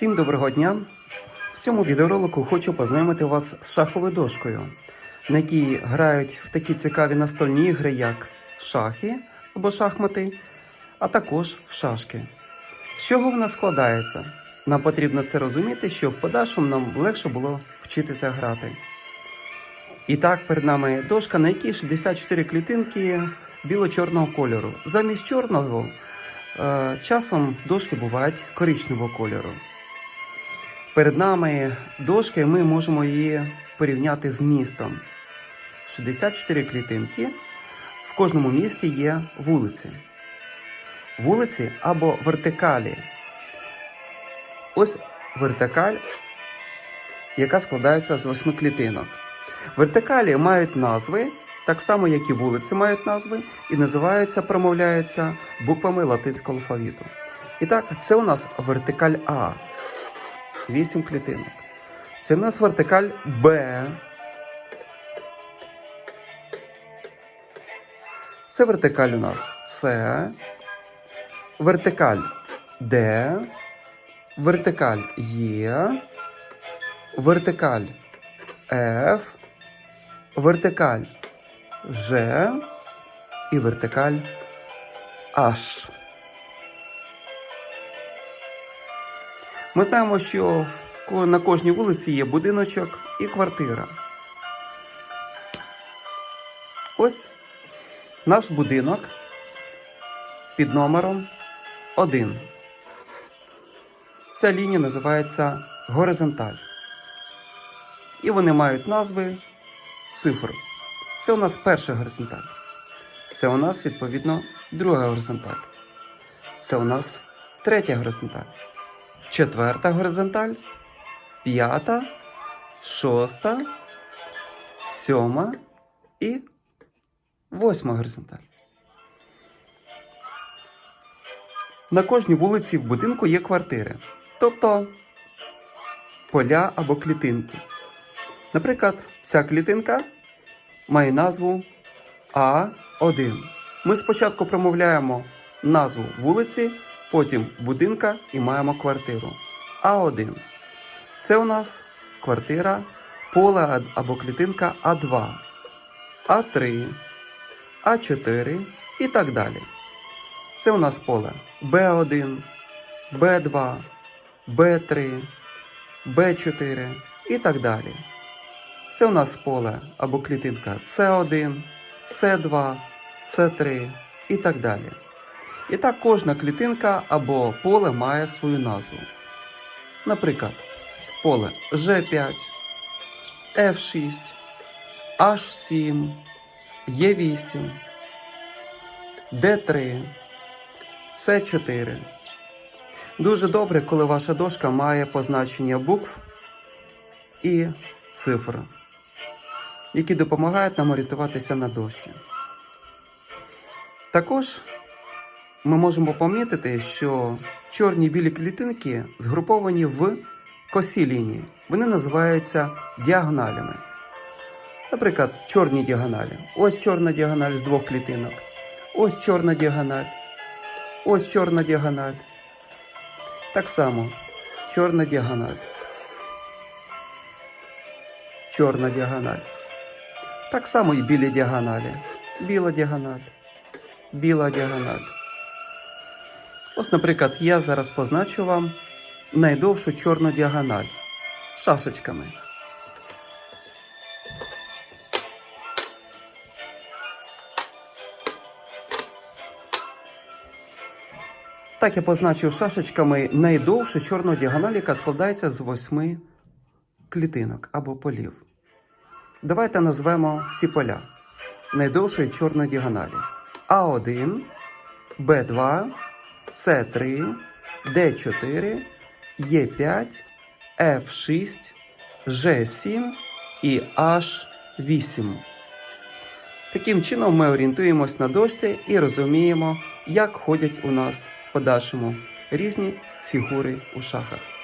Всім доброго дня! В цьому відеоролику хочу познайомити вас з шаховою дошкою, на якій грають в такі цікаві настольні ігри, як шахи або шахмати, а також в шашки. З чого вона складається? Нам потрібно це розуміти, щоб в подальшому нам легше було вчитися грати. І так, перед нами дошка, на якій 64 клітинки біло-чорного кольору. Замість чорного е, часом дошки бувають коричневого кольору. Перед нами дошки, ми можемо її порівняти з містом. 64 клітинки. В кожному місті є вулиці. Вулиці або вертикалі. Ось вертикаль, яка складається з восьми клітинок. Вертикалі мають назви, так само, як і вулиці мають назви, і називаються, промовляються буквами латинського алфавіту. І так, це у нас вертикаль А. 8 клітинок. Це у нас вертикаль Б. Це вертикаль у нас С. Вертикаль Д. Вертикаль Е. Вертикаль Ф. Вертикаль Ж. І вертикаль H. Ми знаємо, що на кожній вулиці є будиночок і квартира. Ось наш будинок під номером 1. Ця лінія називається горизонталь. І вони мають назви цифр. Це у нас перша горизонталь. Це у нас, відповідно, друга горизонталь. Це у нас третя горизонталь четверта горизонталь, п'ята, шоста, сьома і восьма горизонталь. На кожній вулиці в будинку є квартири, тобто поля або клітинки. Наприклад, ця клітинка має назву А1. Ми спочатку промовляємо назву вулиці, потім будинка і маємо квартиру. А1. Це у нас квартира, поле або клітинка А2, А3, А4 і так далі. Це у нас поле Б1, Б2, Б3, Б4 і так далі. Це у нас поле або клітинка С1, С2, С3 і так далі. І так кожна клітинка або поле має свою назву. Наприклад, поле G5, F6, H7, E8, D3, C4. Дуже добре, коли ваша дошка має позначення букв і цифр, які допомагають нам орієнтуватися на дошці. Також ми можемо помітити, що чорні білі клітинки згруповані в косі лінії. Вони називаються діагоналями. Наприклад, чорні діагоналі. Ось чорна діагональ з двох клітинок. Ось чорна діагональ. Ось чорна діагональ. Так само чорна діагональ. Чорна діагональ. Так само і білі діагоналі. Біла діагональ. Біла діагональ. Ось, наприклад, я зараз позначу вам найдовшу чорну діагональ шашечками. Так я позначив шашечками найдовшу чорну діагональ, яка складається з восьми клітинок або полів. Давайте назвемо ці поля найдовшої чорної діагоналі. А1, Б2, С3, Д4, Е5, Ф6, Ж7 і H8. Таким чином ми орієнтуємось на дошці і розуміємо, як ходять у нас в подальшому різні фігури у шахах.